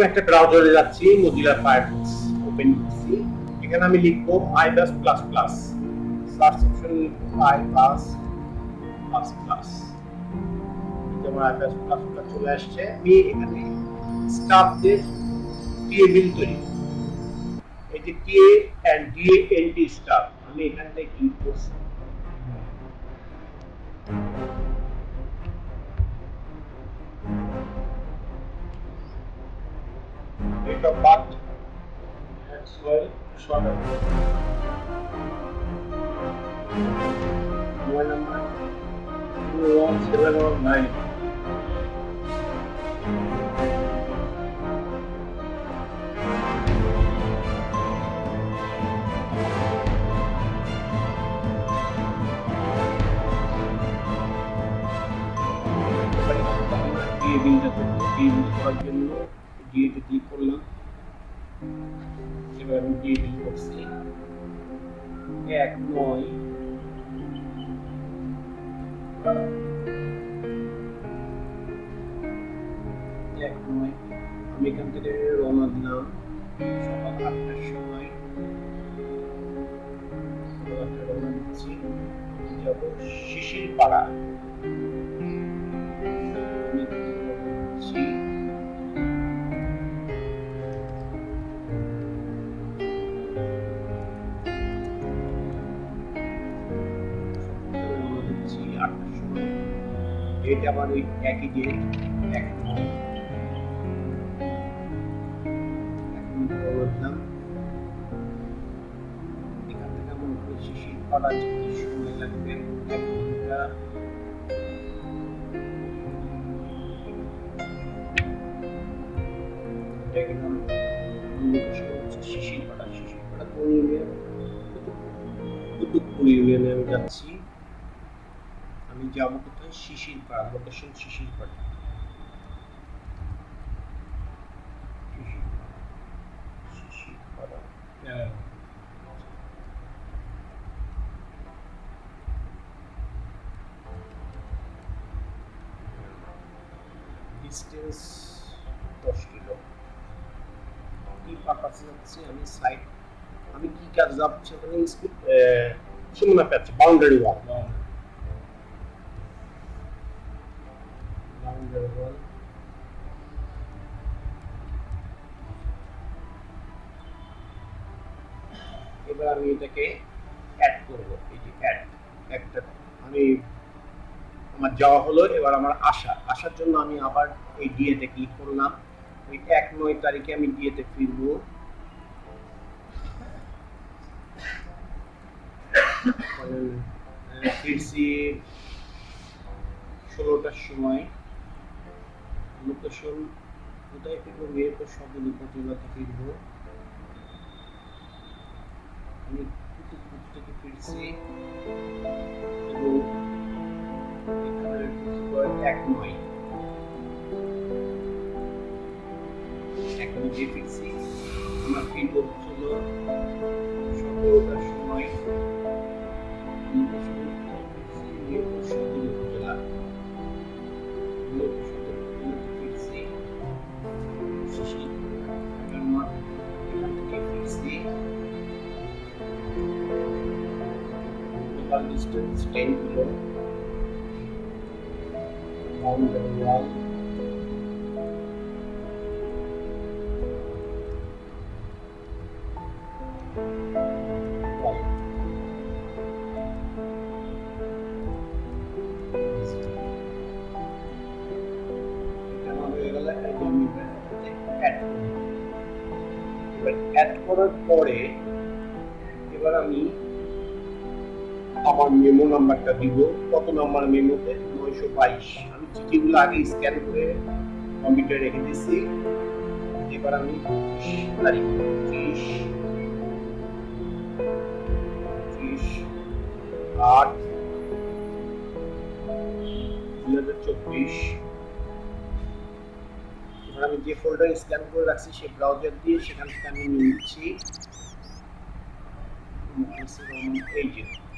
কোনো একটা ব্রাউজারে যাচ্ছি মজিলা ফায়ারফক্স ওপেন করছি। এখানে আমি লিখব iBAS plus plus plus search option I plus plus plus যেমন আইবাস প্লাস প্লাস প্লাস চলে আসছে। আমি এখানে স্টাফদের টেবিল তৈরি এই যে T and D N T staff আমি এখানটায় ক্লিক করছি? date of birth that's well short of mobile number two one seven one nine দিয়ে বিলটা করবো দিয়ে বিল করার জন্য ডিএতে ক্লিক করলাম। এবার আমি বিল করছি। এক নয় এক নয় আমি এখান থেকে রওনা দিলাম সকাল আটটার সময়। রওনা দিচ্ছি যাব শিশির পাড়া ডেট আমার ওই একই ডেট শিশির এক শিশির পাড়া। শিশির পাড়া ইউনিয়ন? ইউনিয়নে আমি যাচ্ছি। আমি যাব কোথায়? শিশির পাড়া লোকেশন শিশির পাড়া। পাড়া। হ্যাঁ। ডিস্টেন্স দশ কিলো। কি পারপাসে যাচ্ছে? আমি সাইড আমি কি কাজ যাচ্ছে? সীমানা পাচ্ছি বাউন্ডারি ওয়াল ওয়াল এবার আমি এটাকে অ্যাড করব। এই যে অ্যাড একটা আমি, আমার যাওয়া হলো, এবার আমার আসা আসার জন্য আমি আবার এই ডিএতে ক্লিক করলাম। ওই এক নয় তারিখে আমি ডিএতে ফিরবো। ফিরছি ষোলোটার সময়। লোকেশন কোথায় ফিরবো মেয়েরপুর সদর উপজেলাতে ফিরবো আমি থেকে ফিরছি এবং এক নয়। এখন যে ফিরছি আমার ফিরব ছিল সতেরোটার total distance ten kilo boundary wall add করার পরে এবার আমি আমার মেমো নাম্বারটা দিব। কত নাম্বার মেমোতে? নয়শো বাইশ। আমি চিঠিগুলো আগে স্ক্যান করে কম্পিউটারে রেখে দিচ্ছি এবার আমি তারিখ পঁচিশ আট, দুই হাজার চব্বিশ। আমি যে ফোল্ডার স্ক্যান করে রাখছি সেই ব্রাউজার দিয়ে সেখান থেকে আমি নিচ্ছি। এই যে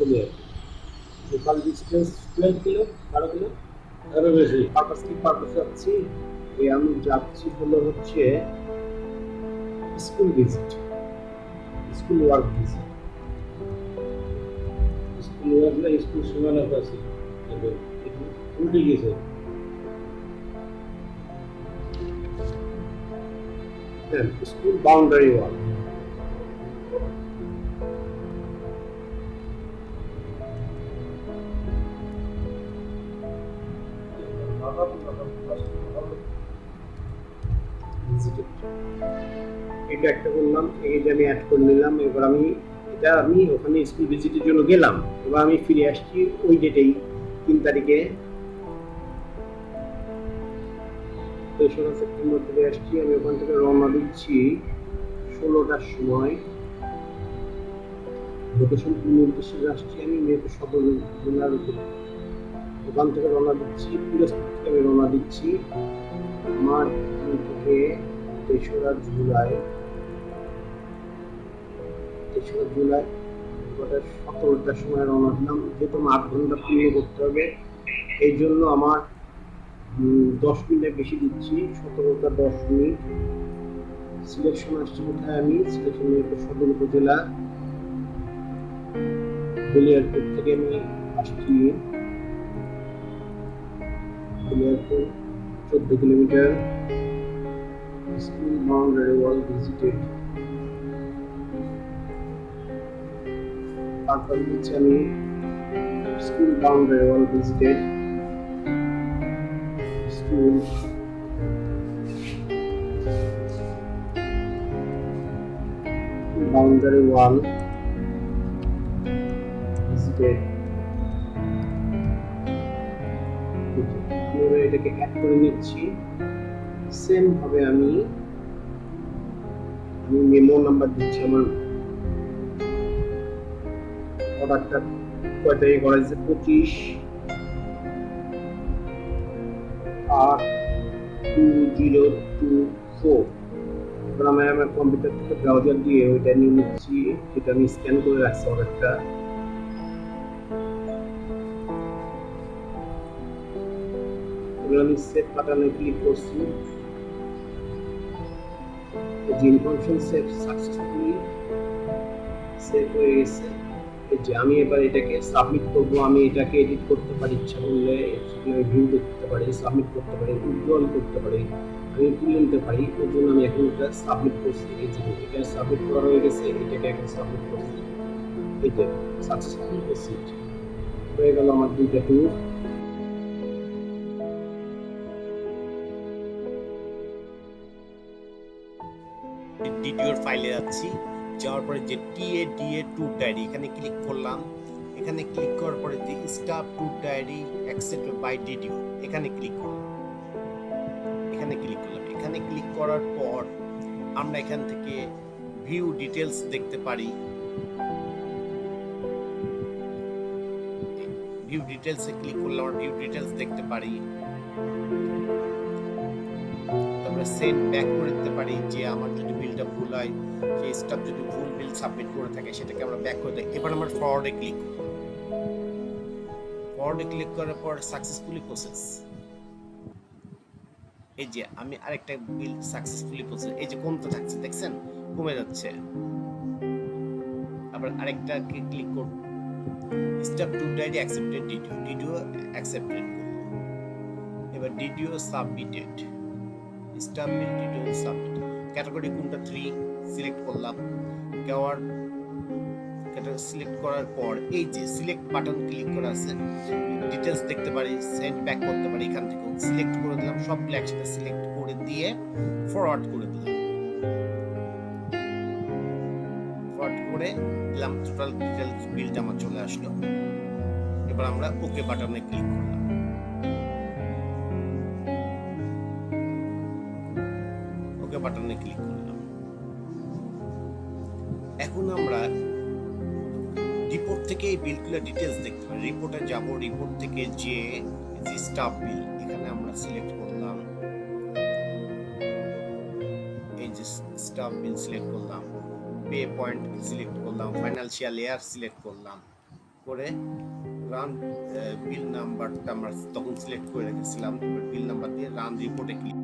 Baliarpur local distance twelve kilo বারো কিলো আরও বেশি পারপাস কি পারপাস যাচ্ছি আমি যাচ্ছি হলো হচ্ছে school visit school work visit school work না স্কুল সীমানা পাশে উল্টে গেছে স্কুল বাউন্ডারি ওয়াল এটা একটা করলাম এই যে আমি অ্যাড করে নিলাম, এবার আমি এটা আমি ওখানে স্কুল ভিজিটের জন্য গেলাম, এবার আমি ফিরে আসছি ওই ডেটেই তিন তারিখে। তেসরা সেপ্টেম্বর ফিরে আসছি, আমি ওখান থেকে রওনা দিচ্ছি ষোলোটার সময়। লোকেশন নির্দেশে আসছি আমি মেয়েকে সদর জেলার উপরে। ওখান থেকে রওনা দিচ্ছি থেকে আমি রওনা দিচ্ছি। আমার থেকে তেসরা জুলাই তেসরা জুলাই সতেরোটার সময় রওনা দিলাম। যেহেতু আমার আট ঘণ্টা পূর্ণ করতে হবে, এই জন্য আমার দশ মিনিটের বেশি দিচ্ছি, সতেরোটা দশ মিনিট। সিলেকশন আসছে কোথায় আমি? সিলেকশন সদর উপজেলা, বলিয়ারপুর থেকে আমি আসছি। বলিয়ারপুর চোদ্দ কিলোমিটার। স্কুল বাউন্ডারি ওয়াল ভিজিটেড তারপর দিচ্ছি আমি school boundary wall visited school boundary wall এটাকে অ্যাড করে নিচ্ছি। সেম ভাবে আমি আমি মেমো নাম্বার দিচ্ছি আমার অর্ডারটা কয় করা হয়েছে? পঁচিশ। আট টু জিরো টু ফোর আমি আমার কম্পিউটার থেকে ব্রাউজার দিয়ে ওইটা নিয়ে নিচ্ছি। যেটা আমি স্ক্যান করে রাখছি অর্ডারটা এবার আমি বাটনে ক্লিক করছি। যে ইনফরমেশন সেভ সাকসেসফুলি সেভ হয়ে গেছে। যে আমি এবার এটাকে সাবমিট করব, আমি এটাকে এডিট করতে পারি, ইচ্ছা করলে ভিউ করতে পারি সাবমিট করতে পারি উজ্জ্বল করতে পারি। আমি তুলে নিতে পারি ওর জন্য আমি এখন এটা সাবমিট করছি। এই যে এটা সাবমিট করা হয়ে গেছে, এটাকে এখন সাবমিট করছি। এই সাকসেসফুল করছি হয়ে গেল আমার দুইটা ট্যুর ডিডিওর ফাইলে যাচ্ছি। যাওয়ার পরে যে টিএ ডিএ ট্যুর ডায়েরি এখানে ক্লিক করলাম। এখানে ক্লিক করার পরে যে staff tour diary accept by DDO এখানে ক্লিক করলাম। এখানে ক্লিক করলাম। এখানে ক্লিক করার পর আমরা এখান থেকে ভিউ ডিটেলস দেখতে পারি। ভিউ ডিটেলসে ক্লিক করলে আমরা ভিউ ডিটেলস দেখতে পারি। তারপরে সেন্ড ব্যাক করে দিতে পারি যে আমার যদি বিলটা ভুল হয় সেই স্টাফ যদি ভুল বিল সাবমিট করে থাকে সেটাকে আমরা ব্যাক করে দিই। এবার আমরা ফরওয়ার্ডে ক্লিক ফরওয়ার্ডে ক্লিক করার পর সাকসেসফুলি প্রসেস এই যে আমি আরেকটা বিল সাকসেসফুলি প্রসেস এই যে কমতে থাকছে, দেখছেন? কমে যাচ্ছে। আবার আরেকটা ক্লিক করব স্টেপ টু ডাইডি অ্যাকসেপ্টেড ডিডিও ডিডিও অ্যাকসেপ্টেড এবার DDO submitted staff DDO submit category কোনটা থ্রি সিলেক্ট করলাম। ক্যাটাগরি সিলেক্ট করার পর এই যে সিলেক্ট বাটন ক্লিক করা আছে ডিটেলস দেখতে পারি সেন্ড ব্যাক করতে পারি, এখান থেকে সিলেক্ট করে দিলাম সবগুলো একসাথে সিলেক্ট করে দিয়ে ফরওয়ার্ড করে দিলাম। ফরওয়ার্ড করে দিলাম টোটাল ডিটেলস বিলটা আমার চলে আসলো। এবার আমরা ওকে বাটনে ক্লিক করলাম। বাটনে ক্লিক করলাম। এখন আমরা রিপোর্ট থেকে এই বিলগুলো ডিটেলস দেখতে পারি রিপোর্টে যাব রিপোর্ট থেকে যে যে স্টাফ বিল এখানে আমরা সিলেক্ট করলাম, এই যে স্টাফ বিল সিলেক্ট করলাম পে পয়েন্ট সিলেক্ট করলাম ফাইনান্সিয়াল ইয়ার সিলেক্ট করলাম, করে রান বিল নাম্বারটা আমরা তখন সিলেক্ট করে রেখেছিলাম বিল নাম্বার দিয়ে রান রিপোর্টে ক্লিক